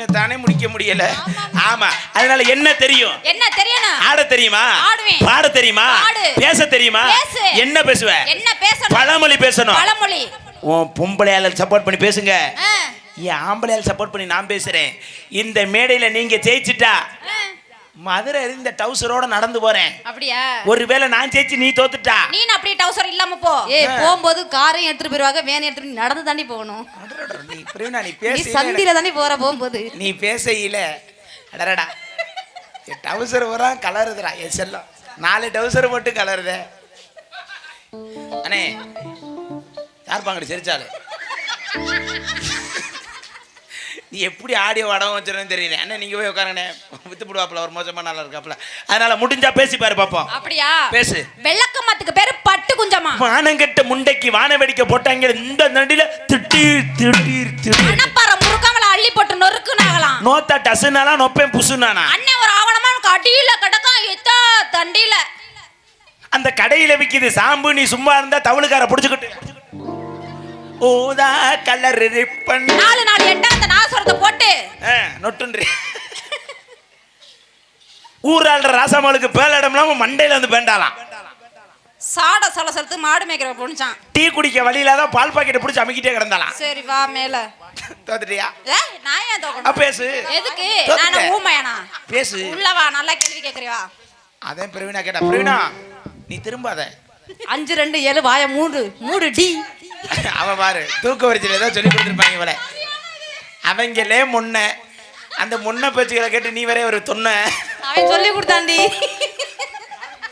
சீனை தானே முடிக்க முடியல. ஆமா அதனால என்ன தெரியும்? என்ன தெரியணும்? ஆட தெரியுமா. பாட தெரியுமா. பேச தெரியுமா. என்ன பேசுவ? என்ன பேசணும்? பழமொழி பேசணும். பழமொழி. உன் பொம்பளையால சப்போர்ட் பண்ணி பேசுங்க. என் ஆம்பளையால சப்போர்ட் பண்ணி நான் பேசுறேன். இந்த மேடையில நீங்க ஜெயிச்சிட்டா. மதுரை இந்த டவுசரோட நடந்து போறேன். அப்படியா? ஒருவேளை நான் ஜெயிச்சு நீ தோத்துட்டா? நீ அப்படியே டவுசர் இல்லாம போ. ஏய் போகும்போது காரையும் எடுத்துட்டு போயிருவாங்க வேன் எடுத்துட்டு நீ நடந்து தாண்டி போகணும். அடடட, நீ பிரவீனா, நீ நீ பேசையில சந்தில தாண்டி போற போகும்போது. நீ பேசையில. என் டவுசர் வரா கலருதுடா என் செல்லம். நாலு டவுசர் போட்டு கலருதே. அண்ணே யார் பாங்கடி சிரிச்சாலு நீ எப்படி ஆடியோ வடம் வச்சிருன்னு தெரியல. அண்ணே நீங்க போய் உட்காருங்கண்ணே. வித்து போடுவாப்புல ஒரு மோசமான நாள் இருக்காப்புல. அதனால முடிஞ்சா பேசி பாரு பாப்போம். அப்படியா? பேசு. வெள்ளக்கம்மத்துக்கு பேரு பட்டு குஞ்சமா வானங்கட்ட முண்டைக்கு வான வெடிக்க போட்டாங்க. இந்த நடில திட்டீர் திடீர் திடீர் அனப்பாற முறுக்காமல அள்ளி போட்டு நொறுக்குனாகலாம் நோத்தா டசுனாலா நொப்பேன் புசுனானா? அண்ணன் ஒரு ஆவணமா எனக்கு அடியில கிடக்கும். எத்தா தண்டியில. அந்த கடையில விக்குது சாம்பு நீ சும்மா இருந்தா தவளுக்கார புடிச்சுக்கிட்டு. ஊதா கலர் ரிப்பன். நாலு நாலு எட்டா அந்த நாசுரத்தை போட்டு. நொட்டுன்றி. ஊராள்ற ராசாமலுக்கு பேலடம் இல்லாம மண்டையில வந்து பேண்டாலாம் சாட சொல்ல சொல்லிட்டு மாடு மேய்க்கிற பொண்ணுச்சான் டீ குடிக்க வழியில தான் பால் பாக்கெட் பிடிச்சி அமைக்கிட்டே கிடந்தாலாம் சரி வா மேல. தோத்துட்டியா? நான் ஏன் தோக்கணும்? பேசு. எதுக்கு. நான் ஊமையானா? பேசு. உள்ள வா நல்லா கேள்வி கேக்குறியா? அதான் பிரவீனா கேட்டா. பிரவீனா நீ திரும்பாத. அஞ்சு ரெண்டு ஏழு வாய மூடு. மூடு டி. அவன் பாரு தூக்க வரிசையில் ஏதோ சொல்லி கொடுத்துருப்பாங்க இவளை அவங்களே முன்ன. அந்த முன்ன பேச்சுகளை கேட்டு நீ வரைய ஒரு தொன்ன. அவன் சொல்லி கொடுத்தாண்டி